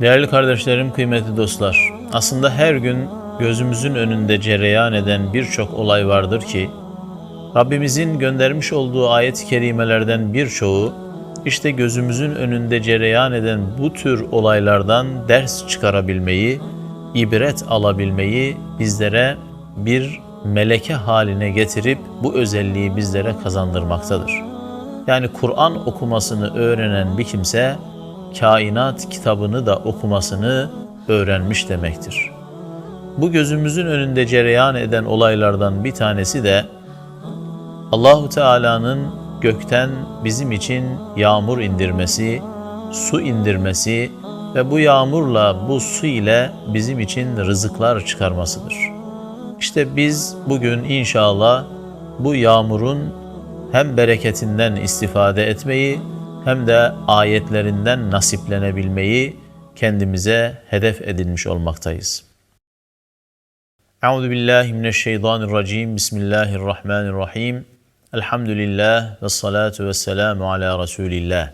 Değerli kardeşlerim, kıymetli dostlar, aslında her gün gözümüzün önünde cereyan eden birçok olay vardır ki, Rabbimizin göndermiş olduğu ayet-i kerimelerden birçoğu, işte gözümüzün önünde cereyan eden bu tür olaylardan ders çıkarabilmeyi, ibret alabilmeyi bizlere bir meleke haline getirip bu özelliği bizlere kazandırmaktadır. Yani Kur'an okumasını öğrenen bir kimse, kainat kitabını da okumasını öğrenmiş demektir. Bu gözümüzün önünde cereyan eden olaylardan bir tanesi de Allahu Teala'nın gökten bizim için yağmur indirmesi, su indirmesi ve bu yağmurla bu su ile bizim için rızıklar çıkarmasıdır. İşte biz bugün inşallah bu yağmurun hem bereketinden istifade etmeyi hem de ayetlerinden nasiplenebilmeyi kendimize hedef edinmiş olmaktayız. Euzu billahi mineşşeytanirracim. Bismillahirrahmanirrahim. Elhamdülillah ve salatu ve selamu ala Resulillah.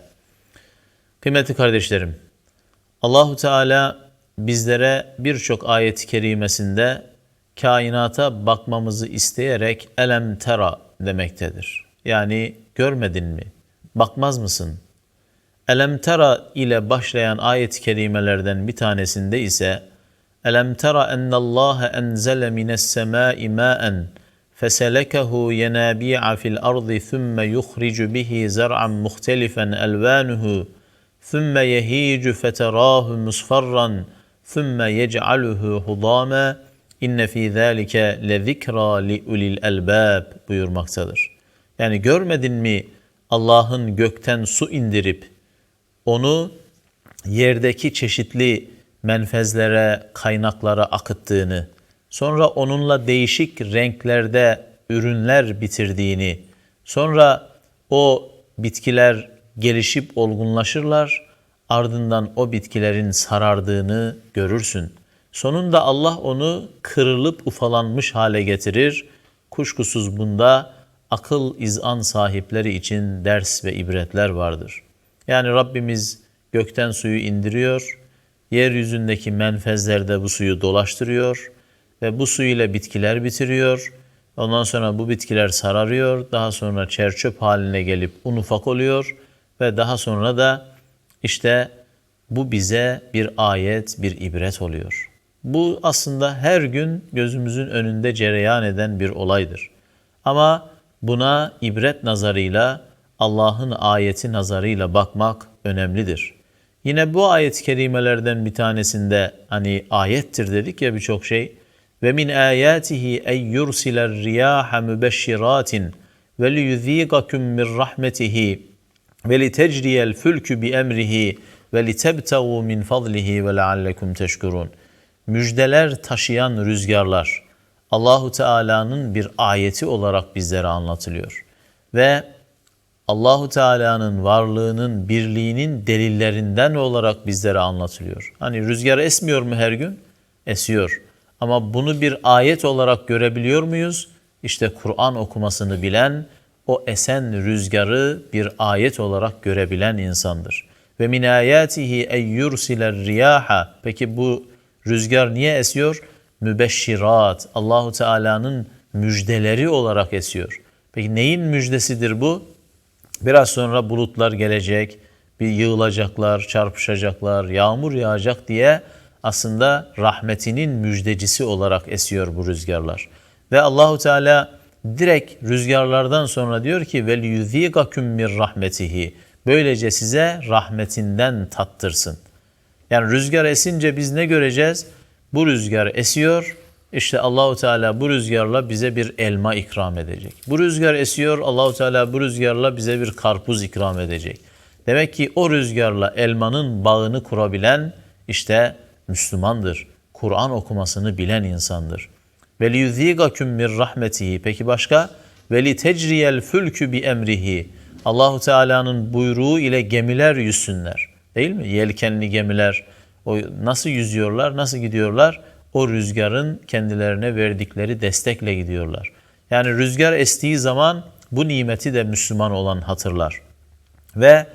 Kıymetli kardeşlerim, Allahu Teala bizlere birçok ayet-i kerimesinde kainata bakmamızı isteyerek elem tera demektedir. Yani görmedin mi? bakmaz mısın? Elem tera ile başlayan ayet-i kerimelerden bir tanesinde ise Elem tera ennallâhe enzele minessemâi mâen feselekehu yenâbi'a fil ardı thumme yukhricu bihi zer'an muhtelifen elvânuhu thumme yehicu feterâhu musfarran thumme yec'aluhu hudâme inne fî zâlike lezikra li ulil elbâb buyurmaktadır. Yani görmedin mi?'' Allah'ın gökten su indirip onu yerdeki çeşitli menfezlere, kaynaklara akıttığını, sonra onunla değişik renklerde ürünler bitirdiğini, sonra o bitkiler gelişip olgunlaşırlar, ardından o bitkilerin sarardığını görürsün. Sonunda Allah onu kırılıp ufalanmış hale getirir. Kuşkusuz bunda akıl izan sahipleri için ders ve ibretler vardır. Yani Rabbimiz gökten suyu indiriyor, yeryüzündeki menfezlerde bu suyu dolaştırıyor ve bu su ile bitkiler bitiriyor. Ondan sonra bu bitkiler sararıyor, daha sonra çerçöp haline gelip un ufak oluyor ve daha sonra da işte bu bize bir ayet, bir ibret oluyor. Bu aslında her gün gözümüzün önünde cereyan eden bir olaydır. Ama buna ibret nazarıyla, Allah'ın ayeti nazarıyla bakmak önemlidir. Yine bu ayet-i kerimelerden bir tanesinde hani ayettir dedik ya birçok şey. Ve min ayatihi en yursiler riyaha mübeşşiratin ve liyuzîgakum min rahmetihi ve li tecriyel fülkü bi emrihi ve li tebtagu min fadlihi ve leallekum teşkurun. Müjdeler taşıyan rüzgarlar Allahu Teala'nın bir ayeti olarak bizlere anlatılıyor. Ve Allahu Teala'nın varlığının, birliğinin delillerinden olarak bizlere anlatılıyor. Hani rüzgar esmiyor mu her gün? Esiyor. Ama bunu bir ayet olarak görebiliyor muyuz? İşte Kur'an okumasını bilen, o esen rüzgarı bir ayet olarak görebilen insandır. Ve min ayatihi en yursiler riyaha. Peki bu rüzgar niye esiyor? Mübeşşirat. Allahu Teala'nın müjdeleri olarak esiyor. Peki neyin müjdesidir bu? Biraz sonra bulutlar gelecek, bir yığılacaklar, çarpışacaklar, yağmur yağacak diye aslında rahmetinin müjdecisi olarak esiyor bu rüzgarlar. Ve Allahu Teala direkt rüzgarlardan sonra diyor ki vel yuzigakum min rahmetihi. Böylece size rahmetinden tattırsın. Yani rüzgar esince biz ne göreceğiz? Bu rüzgar esiyor. İşte Allahu Teala bu rüzgarla bize bir elma ikram edecek. Bu rüzgar esiyor. Allahu Teala bu rüzgarla bize bir karpuz ikram edecek. Demek ki o rüzgarla elmanın bağını kurabilen işte Müslümandır. Kur'an okumasını bilen insandır. Ve liyuzigakum min rahmetihi. Peki başka? Ve li tecriyel fülkü bi emrihi. Allahu Teala'nın buyruğu ile gemiler yüzsünler. Değil mi? Yelkenli gemiler. O nasıl yüzüyorlar? Nasıl gidiyorlar? O rüzgarın kendilerine verdikleri destekle gidiyorlar. Yani rüzgar estiği zaman bu nimeti de Müslüman olan hatırlar. Ve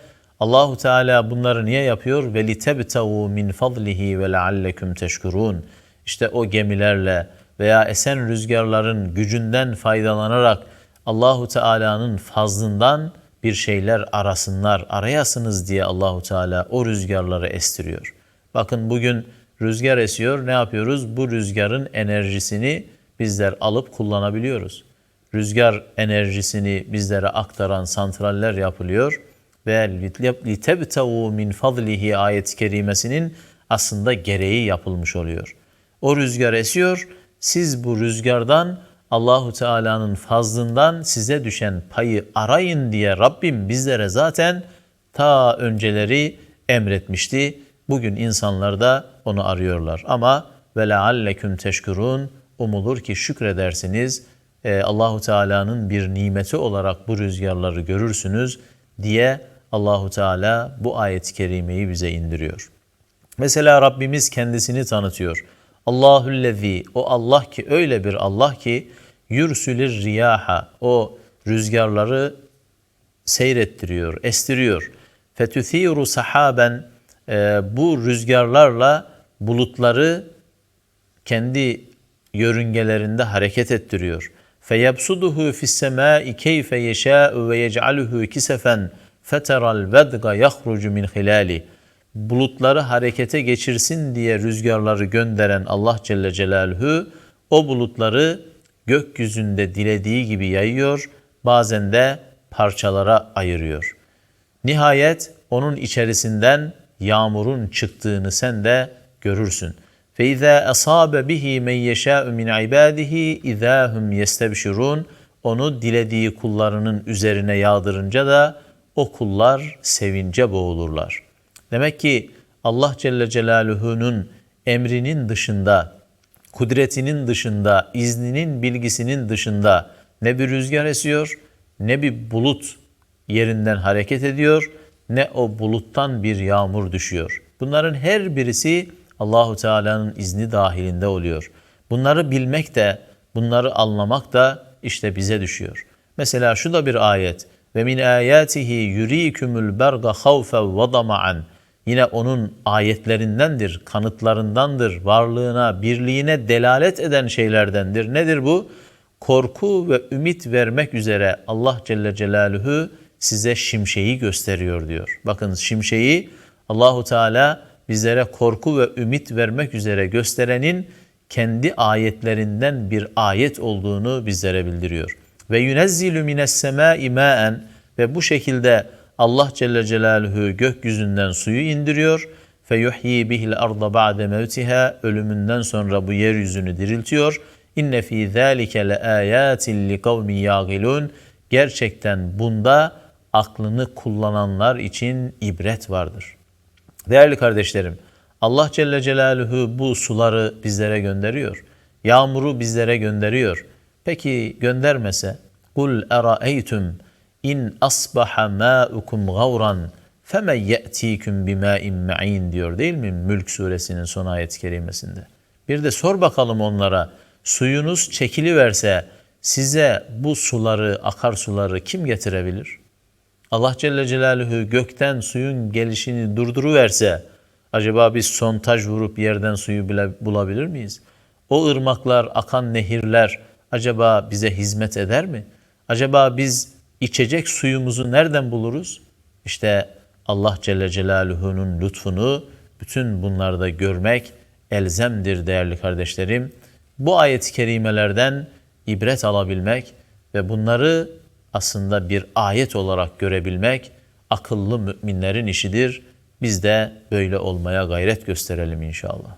Allahu Teala bunları niye yapıyor? Ve litebtavu min fadlihi ve leallekum teşkurun. İşte o gemilerle veya esen rüzgarların gücünden faydalanarak Allahu Teala'nın fazlından bir şeyler arasınlar, arayasınız diye Allahu Teala o rüzgarları estiriyor. Bakın bugün rüzgar esiyor. Ne yapıyoruz? Bu rüzgarın enerjisini bizler alıp kullanabiliyoruz. Rüzgar enerjisini bizlere aktaran santraller yapılıyor ve litebtavu min fadlihi ayet-i kerimesinin aslında gereği yapılmış oluyor. O rüzgar esiyor. Siz bu rüzgardan Allahu Teala'nın fazlından size düşen payı arayın diye Rabbim bizlere zaten ta önceleri emretmişti. Bugün insanlar da onu arıyorlar. Ama ve lealleküm teşkurun umulur ki şükredersiniz. Ee, Allahu Teala'nın bir nimeti olarak bu rüzgarları görürsünüz diye Allahu Teala bu ayet-i kerimeyi bize indiriyor. Mesela Rabbimiz kendisini tanıtıyor. Allahüllezî o Allah ki öyle bir Allah ki yürsülir riyaha o rüzgarları seyrettiriyor, estiriyor. Fetüthiru sahaben e, bu rüzgarlarla bulutları kendi yörüngelerinde hareket ettiriyor. Fis semai keyfe yeşâ'u ve yec'aluhu kisefen feteral vedga yahrucu min hilali. Bulutları harekete geçirsin diye rüzgarları gönderen Allah Celle Celaluhu o bulutları gökyüzünde dilediği gibi yayıyor, bazen de parçalara ayırıyor. Nihayet onun içerisinden yağmurun çıktığını sen de görürsün. فَاِذَا أَصَابَ بِهِ مَنْ يَشَاءُ مِنْ عِبَادِهِ اِذَا هُمْ يَسْتَبْشِرُونَ Onu dilediği kullarının üzerine yağdırınca da o kullar sevince boğulurlar. Demek ki Allah Celle Celaluhu'nun emrinin dışında, kudretinin dışında, izninin, bilgisinin dışında ne bir rüzgar esiyor, ne bir bulut yerinden hareket ediyor, ne o buluttan bir yağmur düşüyor. Bunların her birisi Allahu Teala'nın izni dahilinde oluyor. Bunları bilmek de, bunları anlamak da işte bize düşüyor. Mesela şu da bir ayet. Ve min ayatihi yurikumul berga havfen ve dama'an. Yine onun ayetlerindendir, kanıtlarındandır, varlığına, birliğine delalet eden şeylerdendir. Nedir bu? Korku ve ümit vermek üzere Allah Celle Celaluhu size şimşeği gösteriyor diyor. Bakın şimşeği Allahu Teala bizlere korku ve ümit vermek üzere gösterenin kendi ayetlerinden bir ayet olduğunu bizlere bildiriyor. Ve yunezzilu mines semai maen ve bu şekilde Allah Celle Celaluhu gökyüzünden suyu indiriyor. Fe yuhyi bihil arda ba'de mevtiha ölümünden sonra bu yeryüzünü diriltiyor. İnne fi zalike le ayatin li kavmin yagilun. Gerçekten bunda aklını kullananlar için ibret vardır. Değerli kardeşlerim, Allah Celle Celaluhu bu suları bizlere gönderiyor. Yağmuru bizlere gönderiyor. Peki göndermese kul eraeytum in asbaha ma'ukum gavran femen ye'tikum bima'in ma'in diyor değil mi Mülk suresinin son ayet-i kerimesinde. Bir de sor bakalım onlara suyunuz çekili verse size bu suları, akarsuları kim getirebilir? Allah Celle Celaluhu gökten suyun gelişini durduruverse acaba biz sontaj vurup yerden suyu bile bulabilir miyiz? O ırmaklar, akan nehirler acaba bize hizmet eder mi? Acaba biz içecek suyumuzu nereden buluruz? İşte Allah Celle Celaluhu'nun lütfunu bütün bunlarda görmek elzemdir değerli kardeşlerim. Bu ayet-i kerimelerden ibret alabilmek ve bunları aslında bir ayet olarak görebilmek akıllı müminlerin işidir. Biz de böyle olmaya gayret gösterelim inşallah.